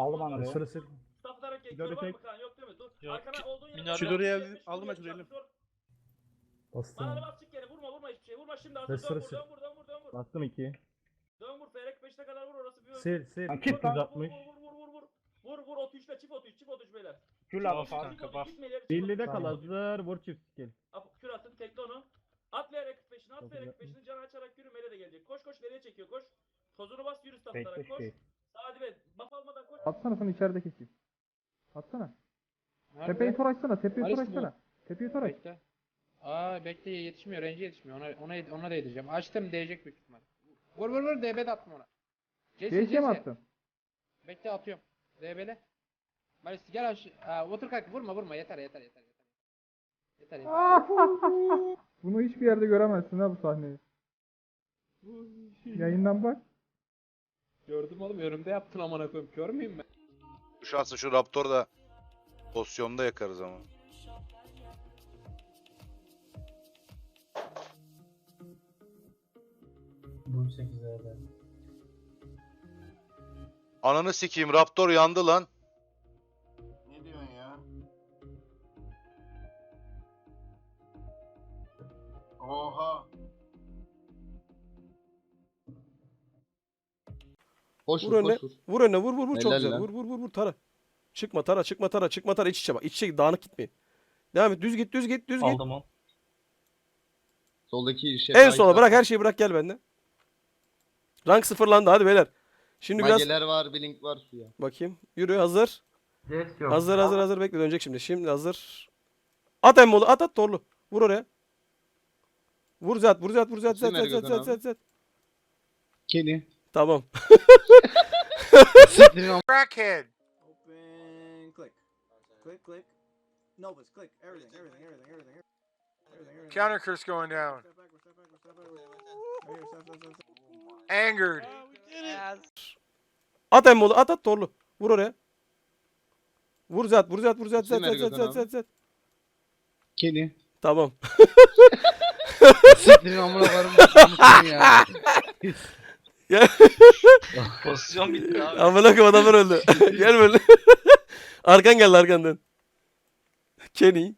Aldım bas. Sırı sır. Stafflarak gel. Midori Dur bak Kaan yok değil mi? Dur. Yok. Arkana olduğun Chidori'yi Yetmiş, aldım, Chidori'yi. dur. Bastım. Bana bas çık yere vurma vurma hiçbir şey. Vurma şimdi hazır. Dön vur dön vur dön vur dön vur. Bastım 2. Dön vur. Ferek 5'te kadar vur orası bir Sil sil. Lan. 960. Vur vur vur vur vur. Vur vur 33'le çift 33 çift 33 beyler. Kül Çift aldım Of, otuz, falan. çift kanka, bak. gitme ileri, çift Birli de otuz. kal Tamam. hazır. Vur çift skill. Kür attın tekle onu. At Lerek 45'ini at güzel. 45'ini can açarak yürü mele de gelecek. Koş koş nereye çekiyor koş. Tozunu bas yürü stafflarak Bekle koş. Hadi be buff almadan koş. Atsana sana içeride keseyim. Atsana. Tepeyi tor açsana. Tepeyi tor Aris bu. açsana. Tepeyi tor aç. Bekle. Aa bekle yetişmiyor. Range yetişmiyor. Ona ona ona da edeceğim. Açtım değecek büyük ihtimal. Vur vur vur DB de attım ona. Jesse, DC mi attın? Bekle atıyorum. DB'le. Maris gel aş. Aa, otur kalk vurma vurma yeter yeter yeter yeter. Yeter yeter. Bunu hiçbir yerde göremezsin ha bu sahneyi. Yayından bak. Gördüm oğlum önümde yaptın amına koyayım. Kör müyüm ben? Şu aslında şu Raptor da pozisyonda yakarız ama. Ananı sikeyim Raptor yandı lan. Ne diyorsun ya? Oha. Koş Vur vur önüne. koş vur. Vur önüne vur vur vur çok Helal güzel. lan. Vur vur vur vur tara. Çıkma tara çıkma tara çıkma tara iç içe bak. İç içe dağınık gitmeyin. Devam et düz git düz git düz git. Aldım o. Soldaki şey. En sola bırak her şeyi bırak gel benden. Rank sıfırlandı hadi beyler. Şimdi biraz Mageler var, blink var suya. bakayım. Yürü hazır. Yes yok. Hazır hazır hazır bekle dönecek şimdi. Şimdi hazır. At emmolu at at torlu. Vur oraya. Vur zat vur zat vur zat zat ver zat zat Gökhan zat abi. zat zat. Kenny. Tamam. Crackhead. Open, click. Click, click. Novus, click. Everything, everything, everything, everything. everything, everything. Counter curse going down. Step backward, step backward, step backward. Right here, step, step, step, step. Angered. At emmolu at at torlu. Vur oraya. Vur zat vur zat vur zat zat ver zat zat zat zat zat. Kenny. Tamam. Siktirin amına ya. Ya- Pozisyon bitti abi. Amına koyayım adamlar öldü. Gel böyle. arkan geldi arkandan. Kenny.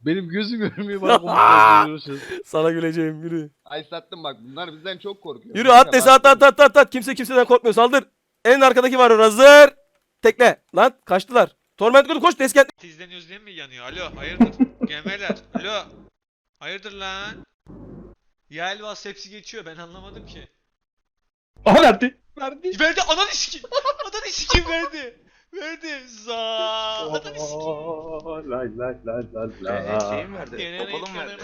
Benim gözüm görmüyor bana konuşuyoruz. Sana güleceğim yürü. Ay sattım bak bunlar bizden çok korkuyor. Yürü at desi at at at at at. Kimse kimseden korkmuyor saldır. En arkadaki var hazır. Tekle. Lan kaçtılar. Torment Gül koş deskent. İzleniyoruz diye mi yanıyor? Alo hayırdır? Gemeler. Alo. Hayırdır lan? Ya Elvas hepsi geçiyor ben anlamadım ki. Aha verdi. Verdi. Verdi ananı sikeyim. Ananı sikeyim verdi. Verdi. Za. Ananı sikeyim. Lay lay lay lay Ee, şey lay. mi verdi? Okulum verdi.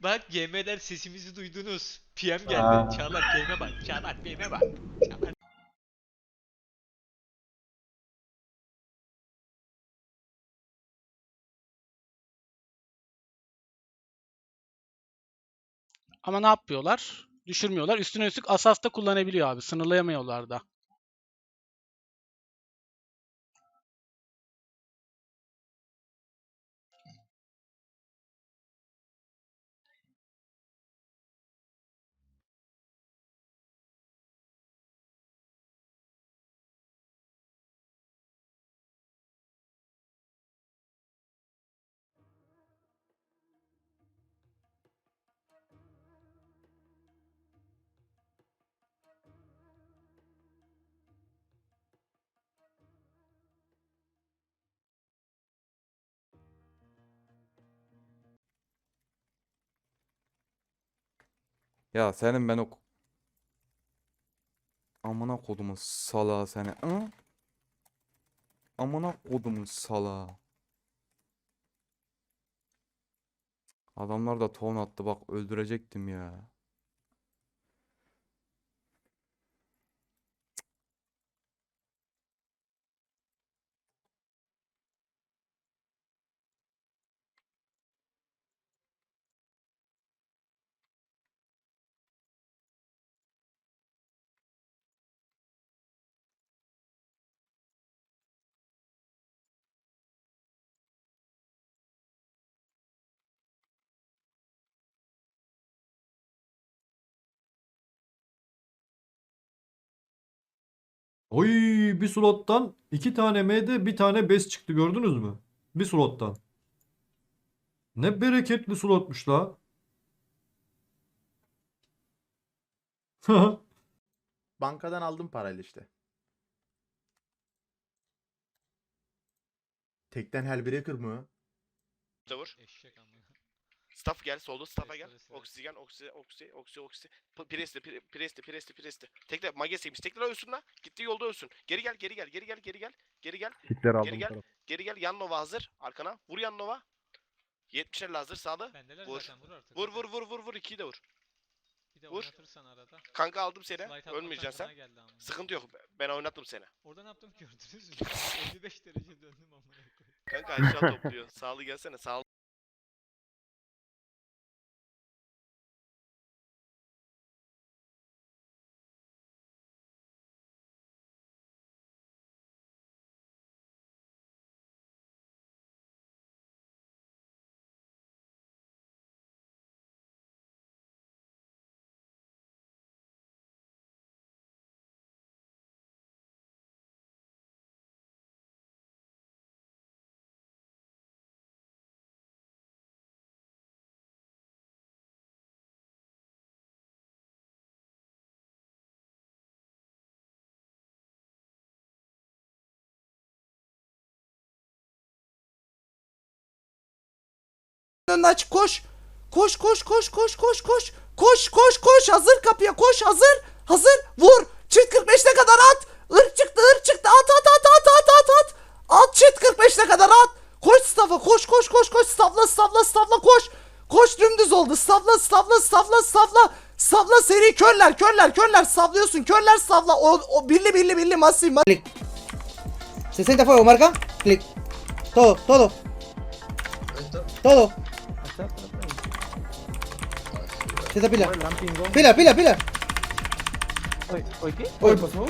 Bak GM'ler sesimizi duydunuz. PM Aa. geldi. Çağlar PM'e bak. Çağlar PM'e bak. Çağlar. Ama ne yapıyorlar? Düşürmüyorlar. Üstüne üstlük asasta kullanabiliyor abi. Sınırlayamıyorlar da. Ya senin ben o... Amına kodumun salağı seni. Hı? Amına kodumun salağı. Adamlar da ton attı bak öldürecektim ya. Oy bir slottan iki tane MD bir tane bes çıktı gördünüz mü? Bir slottan. Ne bereketli slotmuş la. Bankadan aldım parayla işte. Tekten Hellbreaker mı? Vur. Eşek amına. Staff gel solda staff'a gel. Oksijen, oksi, oksi, oksi, oksi. Presti, pre- presti, presti, presti. Tekrar magesiymiş. Tekrar ölsün lan. Gittiği yolda ölsün. Geri gel, geri gel, geri gel, geri gel. Geri gel, Hitler geri gel. Geri gel. Yan Nova hazır. Arkana. Vur Yan Nova. 70'ler hazır sağda. Bendeler Vur. zaten vur artık. Vur vur vur vur vur. 2'yi de vur. Bir de vur. oynatırsan arada. Kanka aldım seni. Ölmeyeceksin sen. Sıkıntı yok. Ben oynattım seni. Orada ne yaptım gördünüz mü? 55 derece döndüm amına koyayım. Kanka aşağı topluyor. Sağlı gelsene. Sağlı. Önünü aç koş. Koş koş koş koş koş koş. Koş koş koş hazır kapıya koş hazır. Hazır vur. Çift 45'e kadar at. Irk çıktı ırk çıktı at at at at at at at. At çift 45'e kadar at. Koş staff'a koş koş koş koş stafla stafla stafla koş. Koş dümdüz oldu. Stafla stafla stafla stafla. Stafla seri körler körler körler savlıyorsun. Körler savla. O, o birli birli birli masif. 60 fuego marca. Clic. Todo todo. Todo. espera, espera, pila. Pila, pila, pila. ¿Hoy, qué? ¿Hoy pasó?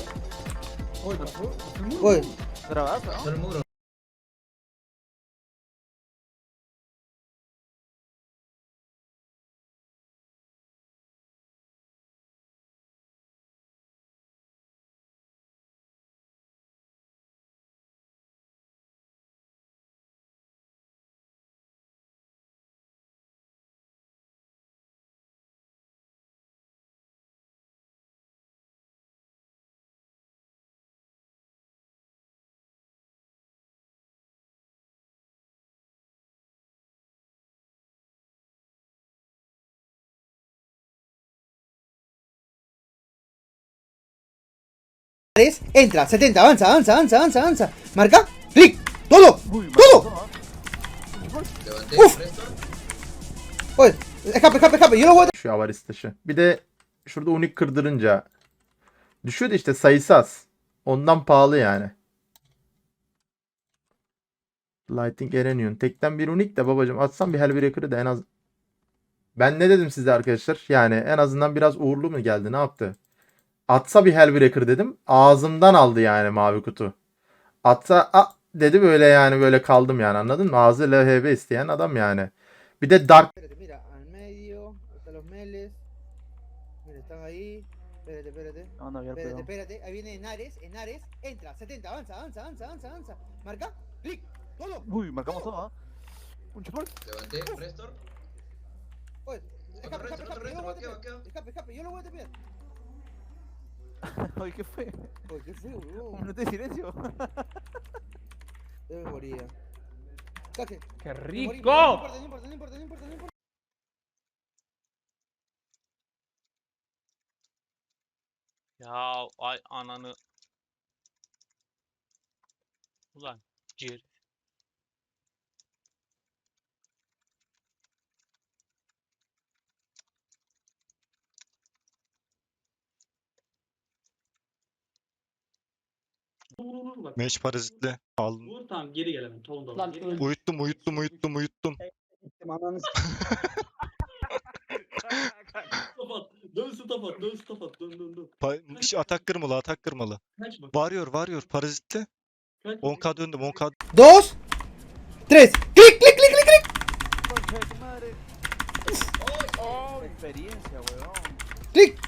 ¿Hoy pasó? ¿Pasó? Hoy. Pasó. 3, entra, 70, avanza, avanza, avanza, avanza, avanza. Marca, clic, todo, todo. Uf. Oy, escape, escape, escape. Yo lo voy a... Şu avaris dışı. Bir de şurada unik kırdırınca düşüyordu işte sayısı az. Ondan pahalı yani. Lighting Erenion. Tekten bir unik de babacım. Atsam bir Hellbreaker'ı da en az... Ben ne dedim size arkadaşlar? Yani en azından biraz uğurlu mu geldi? Ne yaptı? Atsa bir Hellbreaker dedim. Ağzımdan aldı yani mavi kutu. Atsa a dedi böyle yani böyle kaldım yani anladın mı? Ağzı LHB isteyen adam yani. Bir de Dark Espérate, mira, al medio, están los meles. Mira, están ahí. Espérate, espérate. No, no Espérate, espérate. Ahí viene Henares, Henares. Entra, 70, avanza, avanza, avanza, avanza, avanza. Marca, clic, todo. Uy, marcamos todo, ¿ah? Un chupón. Oye, escape, escape, escape. Yo lo voy a tepear. Escape, escape, yo lo voy a tepear. Oye, ¿qué fue? Oye, qué Un bro. minuto de silencio. Yo me moría. Caje. ¡Qué rico! No importa, no importa, no importa, no importa, no importa. Ya ay ananı. Ulan. Bak. Meş parazitli. Aldım. Vur tamam geri gel hemen. Tolda. Lan Geri gel. Uyuttum uyuttum uyuttum uyuttum. Stop at. Dön stop at. Dön stop at. Dön dön dön. Pa- şey, atak kırmalı atak kırmalı. Kaçma. Varıyor varıyor parazitli. Kaçma. 10k döndüm 10k. Dos, tres. Clic, clic, clic, clic, clic. Concha de tu madre. Experiencia, weón. Clic.